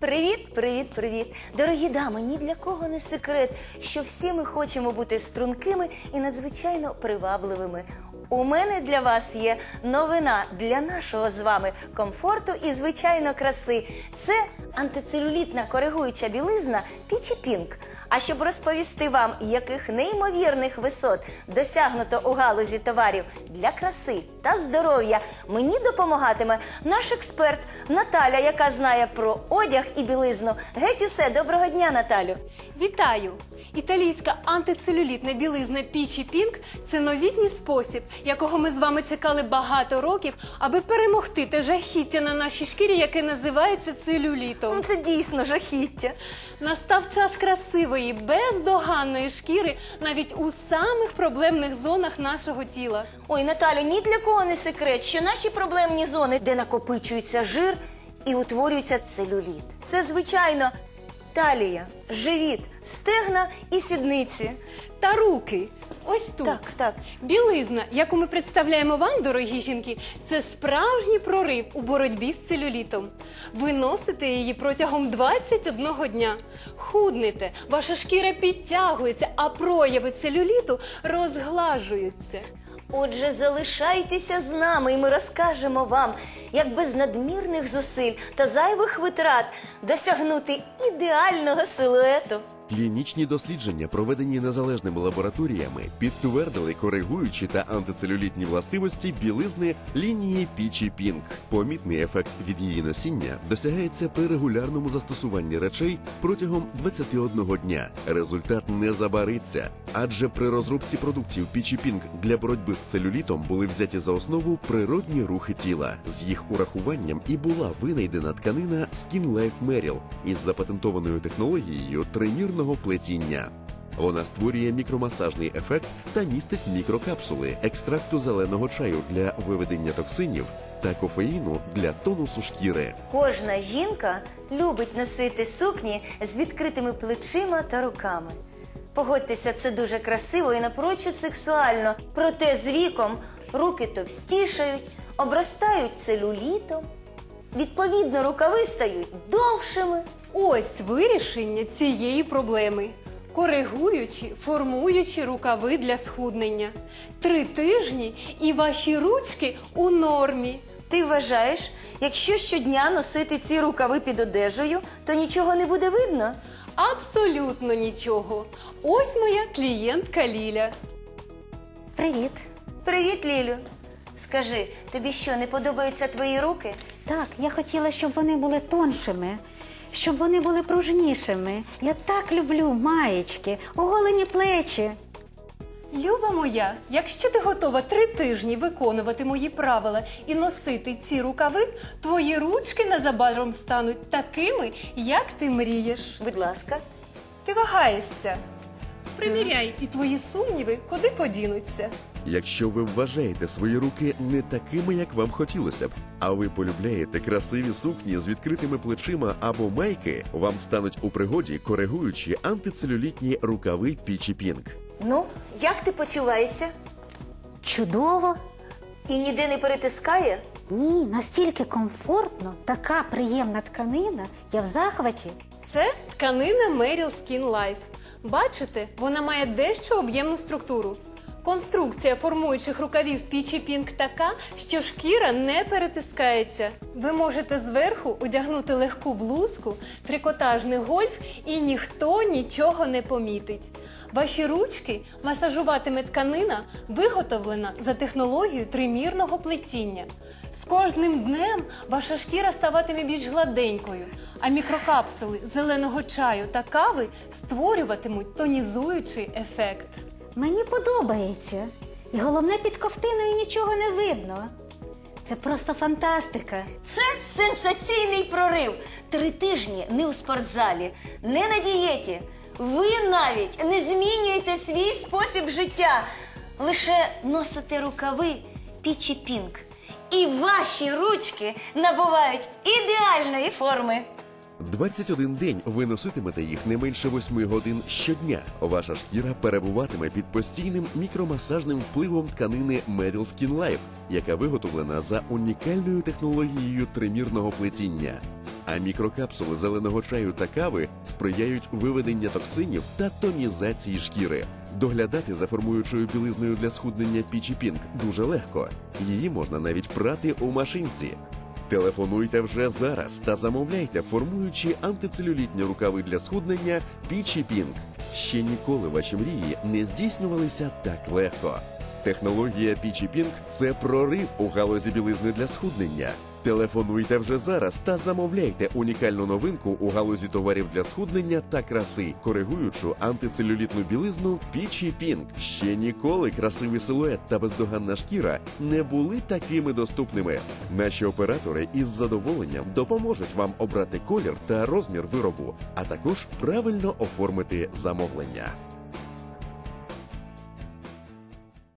Привіт, привіт, привіт. Дорогі дами, ні для кого не секрет, що всі ми хочемо бути стрункими і надзвичайно привабливими. У мене для вас є новина для нашого з вами комфорту і звичайно краси. Це антицелюлітна коригуюча білизна Пінк. А щоб розповісти вам, яких неймовірних висот досягнуто у галузі товарів для краси та здоров'я, мені допомагатиме наш експерт Наталя, яка знає про одяг і білизну. Геть усе, доброго дня, Наталю. Вітаю! Італійська антицелюлітна білизна Пічі Пінк це новітній спосіб, якого ми з вами чекали багато років, аби перемогти те жахіття на нашій шкірі, яке називається целюлітом. Це дійсно жахіття. Настав час красивої, бездоганної шкіри навіть у самих проблемних зонах нашого тіла. Ой, Наталю, ні для кого не секрет, що наші проблемні зони, де накопичується жир і утворюється целюліт. Це звичайно талія, живіт, стегна і сідниці. Та руки. Ось тут. Так, так. Білизна, яку ми представляємо вам, дорогі жінки, це справжній прорив у боротьбі з целюлітом. Ви носите її протягом 21 дня. Худнете, ваша шкіра підтягується, а прояви целюліту розглажуються. Отже, залишайтеся з нами, і ми розкажемо вам, як без надмірних зусиль та зайвих витрат досягнути ідеального силуету. Клінічні дослідження, проведені незалежними лабораторіями, підтвердили коригуючі та антицелюлітні властивості білизни лінії Пічі Пінк. Помітний ефект від її носіння досягається при регулярному застосуванні речей протягом 21 дня. Результат не забариться, адже при розробці продуктів Пічі Пінк для боротьби з целюлітом були взяті за основу природні рухи тіла. З їх урахуванням і була винайдена тканина Skin Life Merrill із запатентованою технологією тримірного плетіння. Вона створює мікромасажний ефект та містить мікрокапсули екстракту зеленого чаю для виведення токсинів та кофеїну для тонусу шкіри. Кожна жінка любить носити сукні з відкритими плечима та руками. Погодьтеся, це дуже красиво і напрочуд сексуально. Проте з віком руки товстішають, обростають целюлітом. Відповідно, рукави стають довшими. Ось вирішення цієї проблеми. Коригуючи, формуючи рукави для схуднення. Три тижні і ваші ручки у нормі. Ти вважаєш, якщо щодня носити ці рукави під одежею, то нічого не буде видно? Абсолютно нічого. Ось моя клієнтка Ліля. Привіт. Привіт, Лілю. Скажи, тобі що, не подобаються твої руки? Так, я хотіла, щоб вони були тоншими, щоб вони були пружнішими. Я так люблю маєчки, оголені плечі. Люба моя, якщо ти готова три тижні виконувати мої правила і носити ці рукави, твої ручки незабаром стануть такими, як ти мрієш. Будь ласка. Ти вагаєшся. Приміряй, і твої сумніви куди подінуться. Якщо ви вважаєте свої руки не такими, як вам хотілося б, а ви полюбляєте красиві сукні з відкритими плечима або майки, вам стануть у пригоді коригуючі антицелюлітні рукави Пічі Пінк. Ну, як ти почуваєшся? Чудово! І ніде не перетискає? Ні, настільки комфортно, така приємна тканина. Я в захваті. Це тканина Merrill Skin Life. Бачите, вона має дещо об'ємну структуру. Конструкція формуючих рукавів Peachy Pink така, що шкіра не перетискається. Ви можете зверху одягнути легку блузку, трикотажний гольф, і ніхто нічого не помітить. Ваші ручки масажуватиме тканина, виготовлена за технологією тримірного плетіння. З кожним днем ваша шкіра ставатиме більш гладенькою, а мікрокапсули зеленого чаю та кави створюватимуть тонізуючий ефект. Мені подобається. І головне, під ковтиною нічого не видно. Це просто фантастика. Це сенсаційний прорив. Три тижні не у спортзалі, не на дієті. Ви навіть не змінюєте свій спосіб життя. Лише носите рукави Пічі Пінк. І ваші ручки набувають ідеальної форми. 21 день ви носитимете їх не менше 8 годин щодня. Ваша шкіра перебуватиме під постійним мікромасажним впливом тканини Merrill Skin Life, яка виготовлена за унікальною технологією тримірного плетіння. А мікрокапсули зеленого чаю та кави сприяють виведенню токсинів та тонізації шкіри. Доглядати за формуючою білизною для схуднення Пічі Пінк дуже легко. Її можна навіть прати у машинці. Телефонуйте вже зараз та замовляйте формуючі антицелюлітні рукави для схуднення Пічі Пінк. Ще ніколи ваші мрії не здійснювалися так легко. Технологія Пічі Пінк це прорив у галузі білизни для схуднення. Телефонуйте вже зараз та замовляйте унікальну новинку у галузі товарів для схуднення та краси, коригуючу антицелюлітну білизну Пічі Пінк. Ще ніколи красивий силует та бездоганна шкіра не були такими доступними. Наші оператори із задоволенням допоможуть вам обрати колір та розмір виробу, а також правильно оформити замовлення.